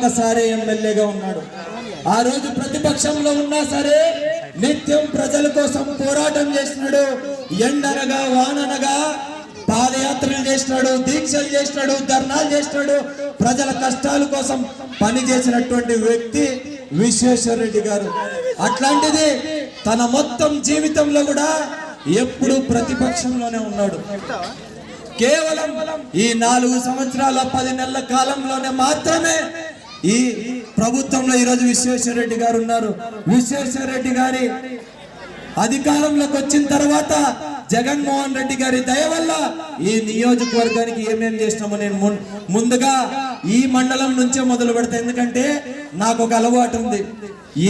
ఒక్కసారి ఎమ్మెల్యేగా ఉన్నాడు. ఆ రోజు ప్రతిపక్షంలో ఉన్నా సరే నిత్యం ప్రజల కోసం పోరాటం చేసినాడు ఎండనగా వాననగా పాదయాత్రలు చేసినాడు దీక్షలు చేసినాడు ధర్నాలు చేసినాడు ప్రజల కష్టాల కోసం పని చేసినటువంటి వ్యక్తి విశ్వేశ్వర రెడ్డి గారు. అట్లాంటిది తన మొత్తం జీవితంలో కూడా ఎప్పుడు ప్రతిపక్షంలోనే ఉన్నాడు. కేవలం ఈ నాలుగు సంవత్సరాల పది నెలల కాలంలోనే మాత్రమే ఈ ప్రభుత్వంలో ఈరోజు విశ్వేశ్వర రెడ్డి గారు ఉన్నారు. విశ్వేశ్వర రెడ్డి గారి అధికారంలోకి వచ్చిన తర్వాత జగన్మోహన్ రెడ్డి గారి దయ వల్ల ఈ నియోజకవర్గానికి ఏమేం చేసినామో నేను ముందుగా ఈ మండలం నుంచే మొదలు పెడతా. ఎందుకంటే నాకు ఒక అలవాటు ఉంది.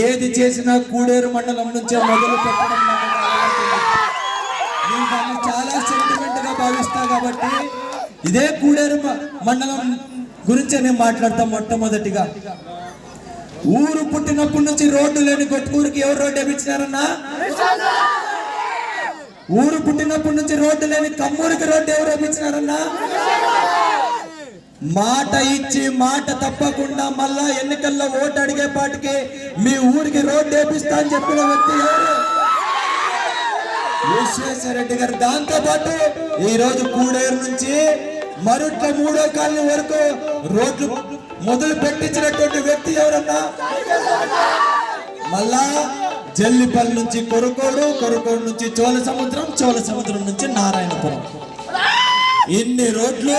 ఏది చేసినా కూడేరు మండలం నుంచే మొదలు పెట్టడం నేను దాన్ని చాలా సెంటిమెంట్గా భావిస్తా కాబట్టి ఇదే కూడేరు మండలం గురించే నేను మాట్లాడతాం మొట్టమొదటిగా. ఊరు పుట్టినప్పటి నుంచి రోడ్డు లేని కొట్టుకూరికి ఎవరు రోడ్డు వేపించినారన్నా? ఊరు పుట్టినప్పటి నుంచి రోడ్డు లేని కమ్మూరికి రోడ్డు ఎవరు వేపించినారన్నా? మాట ఇచ్చి మాట తప్పకుండా మళ్ళా ఎన్నికల్లో ఓటు అడిగే పాటికి మీ ఊరికి రోడ్డు వేపిస్తా అని చెప్పిన వ్యక్తి ఎవరు? విశ్వేశ్వర రెడ్డి గారు. దాంతో పాటు ఈ రోజు కూడేరు నుంచి మరుట్ల మూడో కాలనీ వరకు రోడ్లు మొదలు పెట్టించినటువంటి వ్యక్తి ఎవరన్నా? మళ్ళా జల్లిపల్లి నుంచి కొరుకోడు కొరుకోడు నుంచి చోళ సముద్రం చోళ సముద్రం నుంచి నారాయణపురం. ఇన్ని రోడ్లు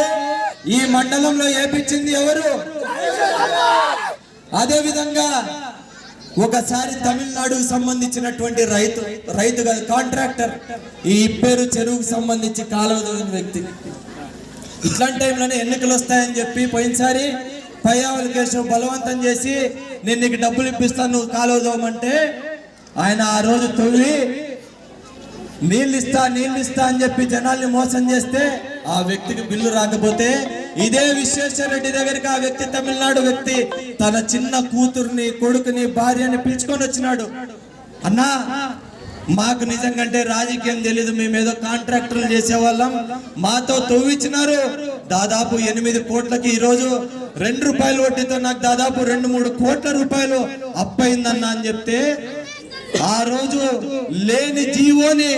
ఈ మండలంలో ఏపించింది ఎవరు? అదే విధంగా ఒకసారి తమిళనాడుకు సంబంధించినటువంటి రైతు రైతు కాదు కాంట్రాక్టర్. ఈ ఇప్పేరు చెరువుకు సంబంధించి కాలువ వ్యక్తి. ఇట్లాంటి టైంలోనే ఎన్నికలు వస్తాయని చెప్పి పోయినసారి పయ్యావల కేశవ్ బలవంతం చేసి నేను నీకు డబ్బులు ఇప్పిస్తాను నువ్వు కాలువదోమంటే ఆయన ఆ రోజు తవ్వి నీళ్ళు ఇస్తా నీళ్ళు ఇస్తా అని చెప్పి జనాల్ని మోసం చేస్తే ఆ వ్యక్తికి బిల్లు రాకపోతే ఇదే విశ్వేశ్వర రెడ్డి దగ్గరికి ఆ వ్యక్తి తమిళనాడు వ్యక్తి తన చిన్న కూతుర్ని కొడుకుని భార్యని పిలుచుకొని వచ్చినాడు. అన్నా మాకు నిజంగంటే రాజకీయం తెలీదు మేము ఏదో కాంట్రాక్టర్లు చేసేవాళ్ళం. మాతో తవ్విచ్చినారు దాదాపు ఎనిమిది కోట్లకి ఈరోజు రెండు రూపాయల వడ్డీతో నాకు దాదాపు రెండు మూడు కోట్ల రూపాయలు అప్పయిందన్నా అని చెప్తే ఆ రోజు లేని జీవోని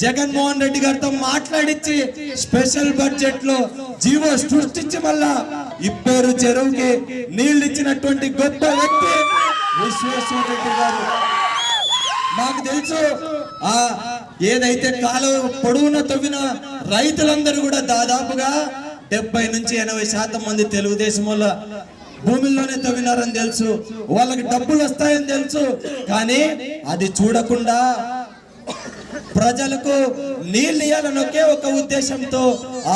జగన్మోహన్ రెడ్డి గారితో మాట్లాడించి స్పెషల్ బడ్జెట్లో జీవో సృష్టించి మళ్ళా ఇప్పేరు చెరువుకి నీళ్ళు ఇచ్చినటువంటి గొప్ప వ్యక్తి విశ్వేశ్వర రెడ్డి గారు. మాకు తెలుసు. ఆ ఏదైతే కాలువ పొడవున తవ్విన రైతులందరూ కూడా దాదాపుగా డెబ్బై నుంచి ఎనభై శాతం మంది తెలుగుదేశం వాళ్ళ భూమిలోనే తవ్వినారని తెలుసు. వాళ్ళకి డబ్బులు వస్తాయని తెలుసు. కానీ అది చూడకుండా ప్రజలకు నీళ్ళు ఇవ్వాలని ఒకే ఒక ఉద్దేశంతో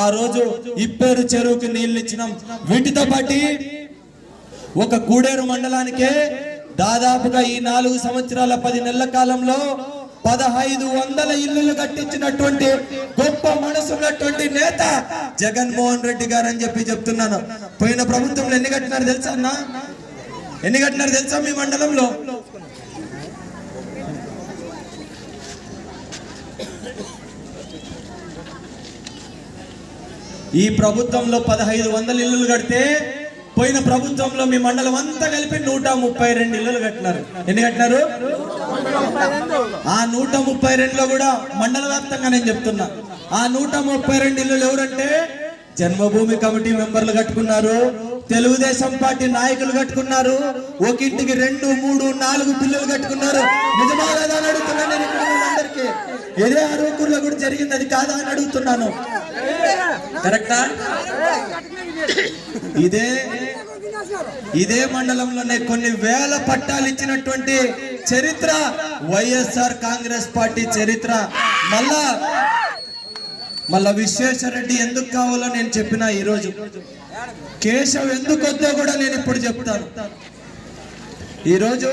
ఆ రోజు ఇప్పేరు చెరువుకి నీళ్ళు ఇచ్చినాం. వీటితో పాటి ఒక కూడేరు మండలానికే దాదాపుగా ఈ నాలుగు సంవత్సరాల పది నెలల కాలంలో పదహైదు వందల ఇల్లులు కట్టించినటువంటి గొప్ప మనసు ఉన్నటువంటి నేత జగన్మోహన్ రెడ్డి గారు అని చెప్పి చెప్తున్నాను. పోయిన ప్రభుత్వంలో ఎన్ని కట్టినారు తెలుసా అన్న? ఎన్ని కట్టినారు తెలుసా మీ మండలంలో? ఈ ప్రభుత్వంలో పదహైదు వందల ఇల్లులు కడితే పోయిన ప్రభుత్వంలో మీ మండలం అంతా కలిపి నూట ముప్పై రెండు ఇల్లులు కట్టినారు. ఎన్ని కట్టినారు? ఆ నూట ముప్పై రెండులో కూడా మండల వ్యాప్తంగా నేను చెప్తున్నా. ఆ నూట ముప్పై రెండు ఇల్లులు ఎవరంటే జన్మభూమి కమిటీ మెంబర్లు కట్టుకున్నారు తెలుగుదేశం పార్టీ నాయకులు కట్టుకున్నారు ఒక ఇంటికి రెండు మూడు నాలుగు పిల్లలు కట్టుకున్నారు. నిజమా కదా అని అడుగుతున్నాను నేను ఇక్కడ వాళ్ళందరికీ ఇదే అరవకూరులో కూడా జరిగింది అది కాదా అని అడుగుతున్నాను. కరెక్టా. ఇదే ఇదే మండలంలోనే కొన్ని వేల పట్టాలు ఇచ్చినటువంటి చరిత్ర వైఎస్ఆర్ కాంగ్రెస్ పార్టీ చరిత్ర. మళ్ళా మళ్ళా విశ్వేశ్వర రెడ్డి ఎందుకు కావాలో నేను చెప్పిన ఈరోజు. కేశవ్ ఎందుకు వద్దో కూడా నేను ఇప్పుడు చెప్తాను. ఈరోజు